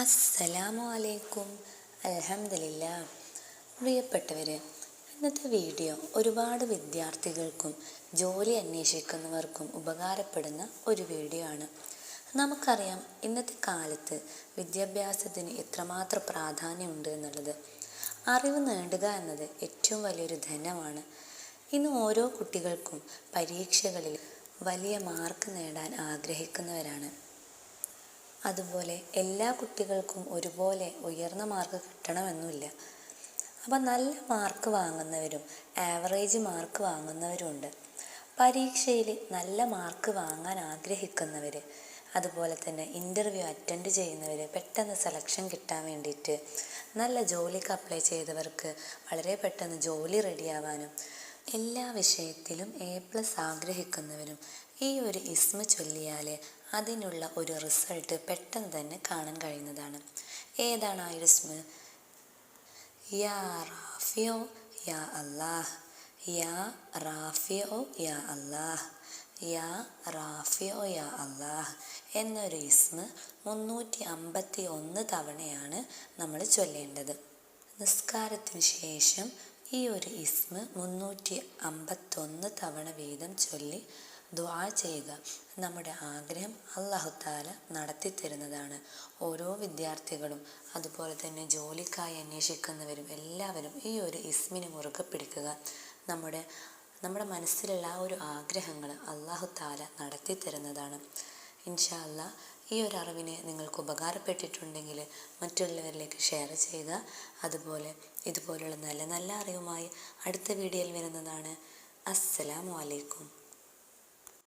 അസ്സലാമു അലൈക്കും അലഹമില്ല പ്രിയപ്പെട്ടവർ ഇന്നത്തെ വീഡിയോ ഒരുപാട് വിദ്യാർത്ഥികൾക്കും ജോലി അന്വേഷിക്കുന്നവർക്കും ഉപകാരപ്പെടുന്ന ഒരു വീഡിയോ ആണ്. നമുക്കറിയാം ഇന്നത്തെ കാലത്ത് വിദ്യാഭ്യാസത്തിന് എത്രമാത്രം പ്രാധാന്യമുണ്ട് എന്നുള്ളത്. അറിവ് നേടുക എന്നത് ഏറ്റവും വലിയൊരു ധനമാണ്. ഇന്ന് ഓരോ കുട്ടികൾക്കും പരീക്ഷകളിൽ വലിയ മാർക്ക് നേടാൻ ആഗ്രഹിക്കുന്നവരാണ്. അതുപോലെ എല്ലാ കുട്ടികൾക്കും ഒരുപോലെ ഉയർന്ന മാർക്ക് കിട്ടണമെന്നില്ല. അപ്പം നല്ല മാർക്ക് വാങ്ങുന്നവരും ആവറേജ് മാർക്ക് വാങ്ങുന്നവരുമുണ്ട് പരീക്ഷയിൽ നല്ല മാർക്ക് വാങ്ങാൻ ആഗ്രഹിക്കുന്നവർ അതുപോലെ തന്നെ ഇന്റർവ്യൂ അറ്റൻഡ് ചെയ്യുന്നവർ പെട്ടെന്ന് സെലക്ഷൻ കിട്ടാൻ വേണ്ടിയിട്ട് നല്ല ജോലിക്ക് അപ്ലൈ ചെയ്തവർക്ക് വളരെ പെട്ടെന്ന് ജോലി റെഡിയാവാനും എല്ലാ വിഷയത്തിലും എ പ്ലസ് ആഗ്രഹിക്കുന്നവരും ഈ ഒരു ഇസ്മ ചൊല്ലിയാൽ അതിനുള്ള ഒരു റിസൾട്ട് പെട്ടെന്ന് തന്നെ കാണാൻ കഴിയുന്നതാണ്. ഏതാണ് ആ ഇസ്മ യാ റാഫിയോ യാ അല്ലാഹ്. യാ റാഫിയോ യാ അല്ലാഹ്. യാ റാഫിയോ യാ അല്ലാഹ് എന്നൊരു ഇസ്മ മുന്നൂറ്റി അമ്പത്തി ഒന്ന് തവണയാണ് നമ്മൾ ചൊല്ലേണ്ടത്. നിസ്കാരത്തിന് ശേഷം ഈ ഒരു ഇസ്മ മുന്നൂറ്റി അമ്പത്തൊന്ന് തവണ വീതം ചൊല്ലി ദ്വാ ചെയ്യുക. നമ്മുടെ ആഗ്രഹം അള്ളാഹുത്താല നടത്തി തരുന്നതാണ്. ഓരോ വിദ്യാർത്ഥികളും അതുപോലെ തന്നെ ജോലിക്കായി അന്വേഷിക്കുന്നവരും എല്ലാവരും ഈ ഒരു ഇസ്മിനെ മുറുകെ പിടിക്കുക. നമ്മുടെ നമ്മുടെ മനസ്സിലുള്ള ആ ഒരു ആഗ്രഹങ്ങൾ അള്ളാഹുത്താല നടത്തി തരുന്നതാണ്. ഇൻഷാ അല്ലാ ഈ ഒരു അറിവിനെ നിങ്ങൾക്ക് ഉപകാരപ്പെട്ടിട്ടുണ്ടെങ്കിൽ മറ്റുള്ളവരിലേക്ക് ഷെയർ ചെയ്യുക. അതുപോലെ ഇതുപോലുള്ള നല്ല നല്ല അറിവുമായി അടുത്ത വീഡിയോയിൽ വരുന്നതാണ്. അസ്സലാമു അലൈക്കും.